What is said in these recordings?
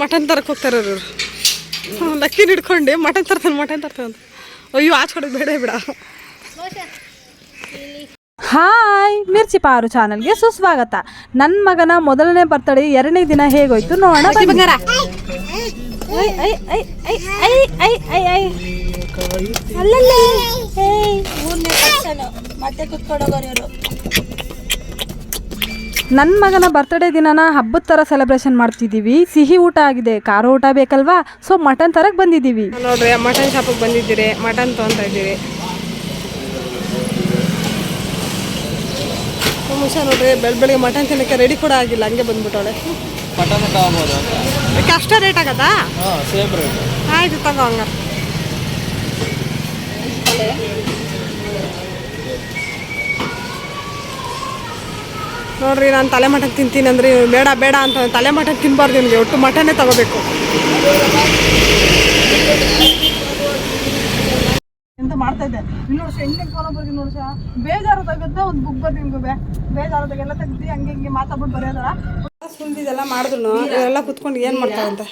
Mutton ತರಕ್ಕೆ ಹೋಗ್ತಾರೆ lucky ಲಕ್ಕಿನ ಹಿಡ್ಕೊಂಡು ಮಟನ್ ತರ್ತಾನೆ ಮಟನ್ ತರ್ತಾನೆ ಅಂತ. ಅಯ್ಯೋ ಆಚೆ ಕೊಡೋದು ಬೇಡ ಬಿಡ. ಹಾಯ್ ಮಿರ್ಚಿ ಪಾರು ಚಾನಲ್ಗೆ ಸುಸ್ವಾಗತ. ನನ್ನ ಮಗನ ಮೊದಲನೇ ಬರ್ತಡೆ ಎರಡನೇ ದಿನ ಹೇಗೋಯ್ತು ನೋಡೋಣ ಮತ್ತೆ ಐ, ಐ, ಐ, ನನ್ನ ಮಗನ ಬರ್ತ್ಡೇ ದಿನನ ಹಬ್ಬದ ಥರ ಸೆಲೆಬ್ರೇಷನ್ ಮಾಡ್ತಿದ್ದೀವಿ ಸಿಹಿ ಊಟ ಆಗಿದೆ ಖಾರ ಊಟ ಬೇಕಲ್ವಾ? ಸೊ ಮಟನ್ ತರಕ್ಕೆ ಬಂದಿದ್ದೀವಿ ನೋಡ್ರಿ ಮಟನ್ ಶಾಪಿಗೆ ಬಂದಿದ್ದೀರಿ ಮಟನ್ ತೊಗೊತಾ ಇದ್ದೀರಿ ಮುಂಚೆ ನೋಡ್ರಿ ಬೆಳ್ ಬೆಳಿಗ್ಗೆ ಮಟನ್ ತಿನ್ನಕ್ಕೆ ರೆಡಿ ಕೂಡ ಆಗಿಲ್ಲ ಹಂಗೆ ಬಂದ್ಬಿಟ್ಟವಳೆ. ಮಟನ್ ತಗೋಬೋದು ಅದಕ್ಕೆ ಅಷ್ಟೇ ರೇಟ್ ಆಗತ್ತಾ? ಆಯ್ತು ತಗೋ ಹಂಗ ನೋಡ್ರಿ ನಾನು ತಲೆ ಮಟನ್ ತಿಂತೀನಿ ಅಂದ್ರೆ ಬೇಡ ಬೇಡ ಅಂತ ತಲೆ ಮಟನ್ ತಿನ್ಬಾರ್ದು ನಿಮಗೆ ಒಟ್ಟು ಮಟನೇ ತಗೋಬೇಕು. ಎಂತ ಮಾಡ್ತಾ ಇದ್ದೆ? ಇಲ್ಲಿ ನೋಡ್ಸ ಹೆಂಗೆ ಫೋನ್ ಬರ್ತೀನಿ ನೋಡ್ಸ ಬೇಜಾರು ತೆಗೆದ ಒಂದು ಬುಕ್ ಬರ್ತೀನಿ ನಿಮ್ಗೆ ಬೇಜಾರು ತೆಗೆಲ್ಲ ತೆಗ್ದು ಹಂಗೆ ಹಿಂಗೆ ಮಾತಾಡ್ಬಿಟ್ಟು ಬರೆಯೋದಲ್ಲ? ಸುಂದಿದೆಲ್ಲ ಮಾಡಿದ್ರು ಎಲ್ಲ ಕುತ್ಕೊಂಡು ಏನು ಮಾಡ್ತಾರಂತೆ?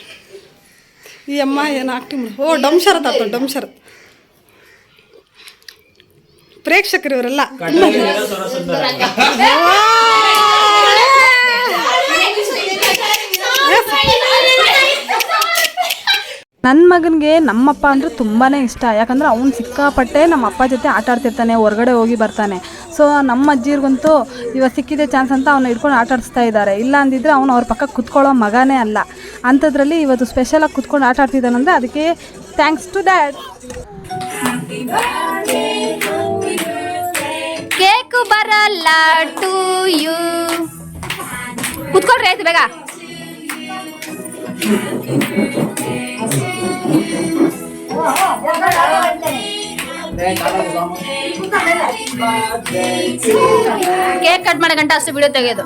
ಈ ಅಮ್ಮ ಏನು ಆಕ್ಟಿಂಗ್ ಮಾಡ್ ಓ ಡಮ್ ಶರತ್ ಡಂಶರ ಡಮ್ ಶರತ್. ಪ್ರೇಕ್ಷಕರು ಇವರೆಲ್ಲ ಮಗನಿಗೆ ನಮ್ಮಪ್ಪ ಅಂದರೆ ತುಂಬಾ ಇಷ್ಟ. ಯಾಕಂದರೆ ಅವ್ನು ಸಿಕ್ಕಾಪಟ್ಟೆ ನಮ್ಮ ಅಪ್ಪ ಜೊತೆ ಆಟ ಆಡ್ತಿರ್ತಾನೆ, ಹೊರಗಡೆ ಹೋಗಿ ಬರ್ತಾನೆ. ಸೊ ನಮ್ಮ ಅಜ್ಜಿರ್ಗಂತೂ ಇವಾಗ ಸಿಕ್ಕಿದೆ ಚಾನ್ಸ್ ಅಂತ ಅವನ್ನ ಹಿಡ್ಕೊಂಡು ಆಟ ಆಡಿಸ್ತಾ ಇದ್ದಾರೆ ಇಲ್ಲ ಅಂದಿದ್ರೆ ಅವ್ನು ಅವ್ರ ಪಕ್ಕ ಕುತ್ಕೊಳ್ಳೋ ಮಗನೇ ಅಲ್ಲ. ಅಂಥದ್ರಲ್ಲಿ ಇವತ್ತು ಸ್ಪೆಷಲಾಗಿ ಕುತ್ಕೊಂಡು ಆಟ ಆಡ್ತಿದ್ದಾನಂದ್ರೆ ಅದಕ್ಕೆ ಥ್ಯಾಂಕ್ಸ್ ಟು ದ್ಯಾಟ್ ಕೇಕು ಬರಲ್ಲ ಟು ಯು ಕುತ್ಕೊಳ್ರಿ ಆಯ್ತು ಬೇಗ. ಕೇಕ್ ಕಟ್ ಮಾಡೋ ಗಂಟ ಅಷ್ಟು ವಿಡಿಯೋ ತೆಗೆಯೋದು.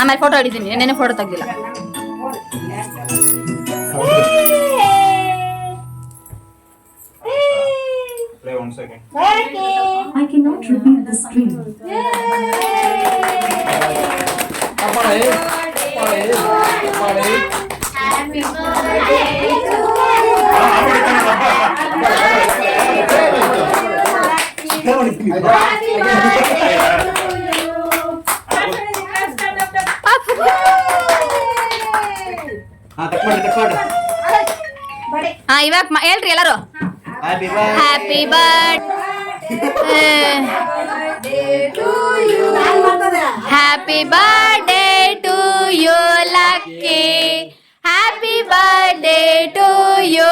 ಆಮೇಲೆ ಫೋಟೋ ಹಿಡಿತೀನಿ ನೆನೆ ಫೋಟೋ ತೆಗ್ದಿಲ್ಲ. ಹಾ ಇವಾಗ ಹೇಳ್ರಿ ಎಲ್ಲರೂ. Happy bird happy birthday to you lucky birthday to you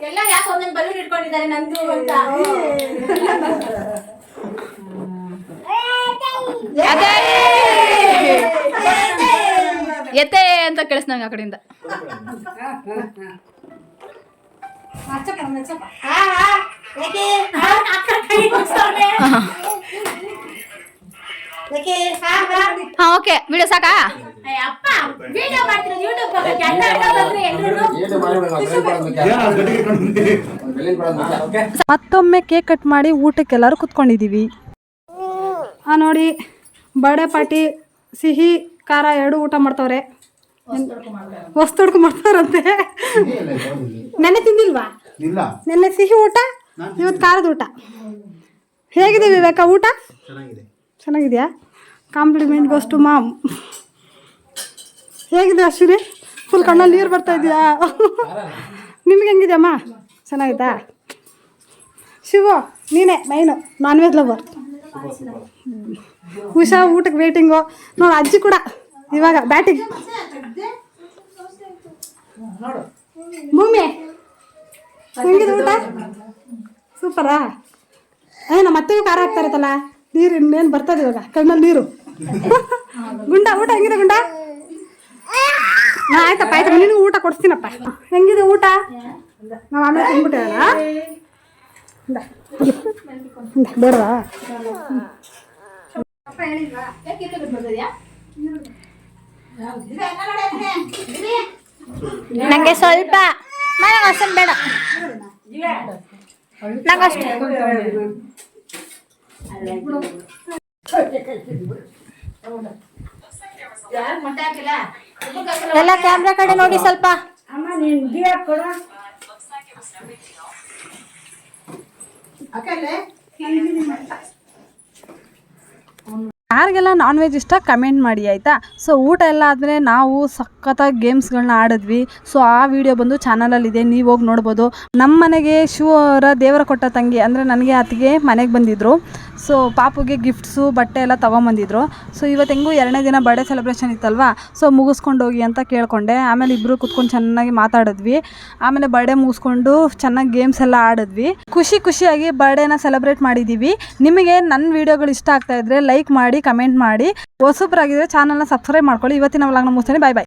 ಎಲ್ಲ ಯಾಕೆ ಒಂದೊಂದು ಬಲೂನ್ ಇಟ್ಕೊಂಡಿದ್ದಾರೆ ನಂದು ಅಂತ? ಎತ್ತೆ ಅಂತ ಕೇಳಿಸ್ನಂಗ ಆ ಕಡೆಯಿಂದ. ಹಾ ಹಾ. ಹಾ ಓಕೆ ವಿಡಿಯೋ ಸಾಕಾ? ಅಪ್ಪ ವಿಡಿಯೋ ಮಾಡ್ತಿರೋದು ಯೂಟ್ಯೂಬ್ ಬಗ್ಗೆ ಅಣ್ಣ ಅಣ್ಣ ಬಂದ್ರೆ ಎಲ್ರು ಮತ್ತೊಮ್ಮೆ ಕೇಕ್ ಕಟ್ ಮಾಡಿ ಊಟಕ್ಕೆ ಎಲ್ಲರೂ ಕುತ್ಕೊಂಡಿದ್ದೀವಿ ಹಾಂ ನೋಡಿ ಬರ್ಡೇ ಪಾರ್ಟಿ ಸಿಹಿ ಖಾರ ಎರಡು ಊಟ ಮಾಡ್ತಾವ್ರೆ. ವಸ್ತು ಹುಡ್ಕು ಮಾಡ್ತಾರಂತೆ. ನೆನ್ನೆ ತಿಂದಿಲ್ವಾ? ಇಲ್ಲ. ನೆನ್ನೆ ಸಿಹಿ ಊಟ ಇವತ್ತು ಖಾರದ ಊಟ. ಹೇಗಿದೆ ವಿವೇಕ ಊಟ? ಚೆನ್ನಾಗಿದೆ. ಚೆನ್ನಾಗಿದೆಯಾ? ಕಾಂಪ್ಲಿಮೆಂಟ್ ಗೋಸ್ ಟು ಮಾಮ್ ಹೇಗಿದೆ ಅಶ್ವಿನಿ? ಫುಲ್ ಕಣ್ಣಲ್ಲಿ ನೀರು ಬರ್ತಾ ಇದೆಯಾ? ನಿಮ್ಗೆ ಹೆಂಗಿದೆಯಮ್ಮ ಚೆನ್ನಾಗಿತ್ತಾ ಶಿವ, ನೀನೇ main non veg lover Usha, ಊಟಕ್ಕೆ ವೇಟಿಂಗು ನೋಡಿ, ಅಜ್ಜಿ ಕೂಡ ಇವಾಗ ಬ್ಯಾಟಿಂಗ್ ಭೂಮಿ, ಹೆಂಗಿದೆ ಊಟ? ಸೂಪರಾ? ಏ ಅತ್ತೆಗೂ ಖಾರ ಹಾಕ್ತಾ ಇರುತ್ತಲ್ಲ? ನೀರು ಇನ್ನೇನು ಬರ್ತದೆ ಇವಾಗ? ಕಣ್ಣಲ್ಲಿ ನೀರು. ಗುಂಡ, ಊಟ ಹೆಂಗಿದೆ ಗುಂಡ? ನಾ ಆಯ್ತಪ್ಪ ಆಯ್ತಪ್ಪ ನಿನಗೂ ಊಟ ಕೊಡ್ತೀನಪ್ಪ ಹೆಂಗಿದೆ ಊಟ? ನಾವು ಆಮೇಲೆ ತಿಂದ್ಬಿಟ್ಟೇವಲ್ಲ ಬೇಡವಾ? ನಂಗೆ ಸ್ವಲ್ಪ. ಅಷ್ಟೊಂದು ಬೇಡ. ನಂಗೆ ಅಷ್ಟೇ ಎಲ್ಲ ಕ್ಯಾಮ್ರಾ ಕಡೆ ನೋಡಿ ಸ್ವಲ್ಪ. ಯಾರಿಗೆಲ್ಲ ನಾನ್ ವೆಜ್ ಇಷ್ಟ ಕಮೆಂಟ್ ಮಾಡಿ ಆಯಿತಾ? ಸೊ ಊಟ ಎಲ್ಲ ಆದ್ರೆ ನಾವು ಸಖತ್ತಾಗಿ ಗೇಮ್ಸ್ಗಳನ್ನ ಆಡಿದ್ವಿ. ಸೊ ಆ ವಿಡಿಯೋ ಬಂದು ಚಾನಲಲ್ಲಿದೆ ನೀವು ಹೋಗಿ ನೋಡ್ಬೋದು. ನಮ್ಮ ಮನೆಗೆ ಶಿವ ಅವರ ದೇವರ ಕೊಟ್ಟ ತಂಗಿ ಅಂದರೆ ನನಗೆ ಅತ್ತಿಗೆ ಮನೆಗೆ ಬಂದಿದ್ದರು ಸೊ ಪಾಪುಗೆ ಗಿಫ್ಟ್ಸು ಬಟ್ಟೆ ಎಲ್ಲ ತೊಗೊಂಬಂದಿದ್ರು. ಸೊ ಇವತ್ತು ಹೆಂಗೂ ಎರಡನೇ ದಿನ ಬರ್ಡೇ ಸೆಲೆಬ್ರೇಷನ್ ಇತ್ತಲ್ವಾ? ಸೊ ಮುಗಿಸ್ಕೊಂಡು ಹೋಗಿ ಅಂತ ಕೇಳಿಕೊಂಡೆ. ಆಮೇಲೆ ಇಬ್ಬರು ಕುತ್ಕೊಂಡು ಚೆನ್ನಾಗಿ ಮಾತಾಡಿದ್ವಿ. ಆಮೇಲೆ ಬರ್ಡೇ ಮುಗಿಸ್ಕೊಂಡು ಚೆನ್ನಾಗಿ ಗೇಮ್ಸ್ ಎಲ್ಲ ಆಡಿದ್ವಿ. ಖುಷಿ ಖುಷಿಯಾಗಿ ಬರ್ಡೇನ ಸೆಲೆಬ್ರೇಟ್ ಮಾಡಿದ್ದೀವಿ ನಿಮಗೆ ನನ್ನ ವೀಡಿಯೋಗಳು ಇಷ್ಟ ಆಗ್ತಾ ಇದ್ರೆ ಲೈಕ್ ಮಾಡಿ ಕಮೆಂಟ್ ಮಾಡಿ. ಹೊಸಬ್ರಾಗಿದ್ರೆ ಚಾನಲ್ನ ಸಬ್ಸ್ಕ್ರೈಬ್ ಮಾಡ್ಕೊಳ್ಳಿ. ಇವತ್ತಿನ ವ್ಲಾಗ್ನ ಮುಗಿಸ್ತೇನೆ. ಬಾಯ್ ಬಾಯ್